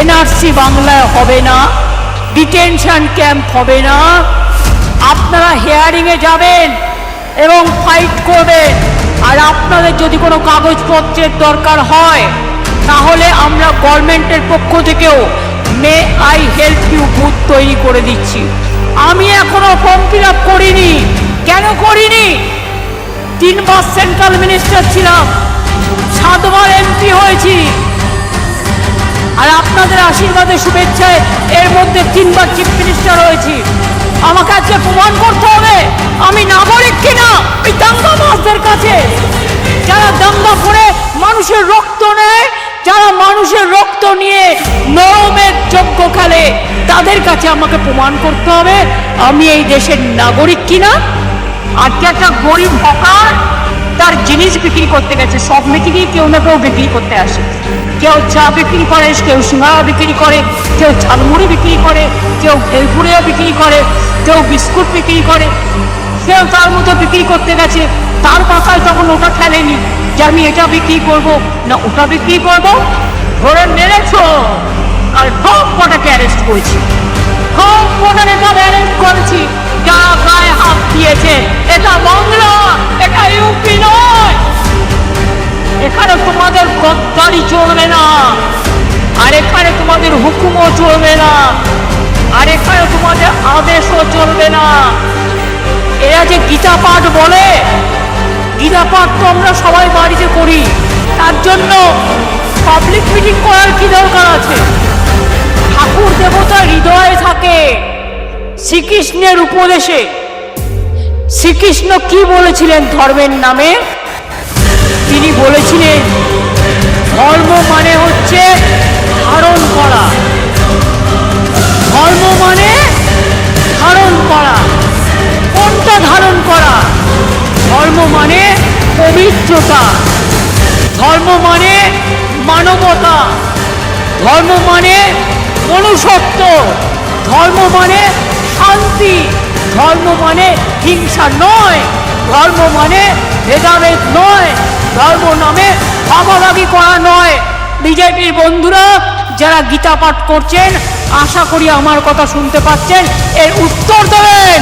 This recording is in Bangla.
এনআরসি বাংলায় হবে না, ডিটেনশন ক্যাম্প হবে না। আপনারা হেয়ারিংয়ে যাবেন এবং ফাইট করবেন। আর আপনাদের যদি কোনো কাগজপত্রের দরকার হয়, তাহলে আমরা গভর্নমেন্টের পক্ষ থেকেও may I help you booth তৈরি করে দিচ্ছি। আমি এখনও ফর্ম ফিল আপ করিনি। কেন করিনি? তিনবার সেন্ট্রাল মিনিস্টার ছিলাম, সাতবার এমপি হয়েছি। আপনাদের আশীর্বাদে শুভেচ্ছায় এর মধ্যে তিনবার চিফ মিনিস্টার হয়েছি আমাকে আজকে প্রমাণ করতে হবে, আমি নাগরিক কিনা? ওই দাঙ্গাবাজদের কাছে। যারা দাঙ্গা করে মানুষের রক্ত নেয়, যারা মানুষের রক্ত নিয়ে নরমের যজ্ঞ খেলে, তাদের কাছে আমাকে প্রমাণ করতে হবে, আমি এই দেশের নাগরিক কিনা? আজকে একটা গরিব হকার তার জিনিস বিক্রি করতে গেছে, সব মিটিংয়ে কেউ না কেউ বিক্রি করতে আসে। কেউ চা বিক্রি করে, কেউ সিঙ্গারা বিক্রি করে, কেউ ঝালমুড়ি বিক্রি করে, কেউ ভেলপুরিও বিক্রি করে, কেউ বিস্কুট বিক্রি করে, কেউ তার মতো বিক্রি করতে গেছে। তার মাথায় তখন ওটা খেলেনি যে আমি এটা বিক্রি করব। না, ওটা বিক্রি করব? ধরে মেরেছ? আর সব কটাকে অ্যারেস্ট করেছি। সব কটা নেতা অ্যারেস্ট করেছি। যারা গায়ে হাত দিয়েছে, এটা বাংলা এখানে তোমাদের গদ্দারি চলবে না। আর এখানে তোমাদের হুকুমও চলবে না। আর এখানে তোমাদের আদেশও চলবে না। এরা যে গীতা পাঠ বলে, গীতা পাঠ তো আমরা সবাই বাড়িতে করি। তার জন্য পাবলিক মিটিং করার কি দরকার আছে? ঠাকুর দেবতা হৃদয়ে থাকে শ্রীকৃষ্ণের উপদেশে। শ্রীকৃষ্ণ কি বলেছিলেন ধর্মের নামে? তিনি বলেছিলেন, ধর্ম মানে হচ্ছে ধারণ করা। ধর্ম মানে ধারণ করা। কোনটা ধারণ করা? ধর্ম মানে পবিত্রতা। ধর্ম মানে মানবতা। ধর্ম মানে মনুষ্যত্ব। ধর্ম মানে শান্তি। ধর্ম মানে হিংসা নয়। ধর্ম মানে ভেদাভেদ নয়। ধর্ম নামে ভাগাভাগি করা নয়। বিজেপির বন্ধুরা, যারা গীতা পাঠ করছেন, আশা করি আমার কথা শুনতে পাচ্ছেন। এর উত্তর দেবেন।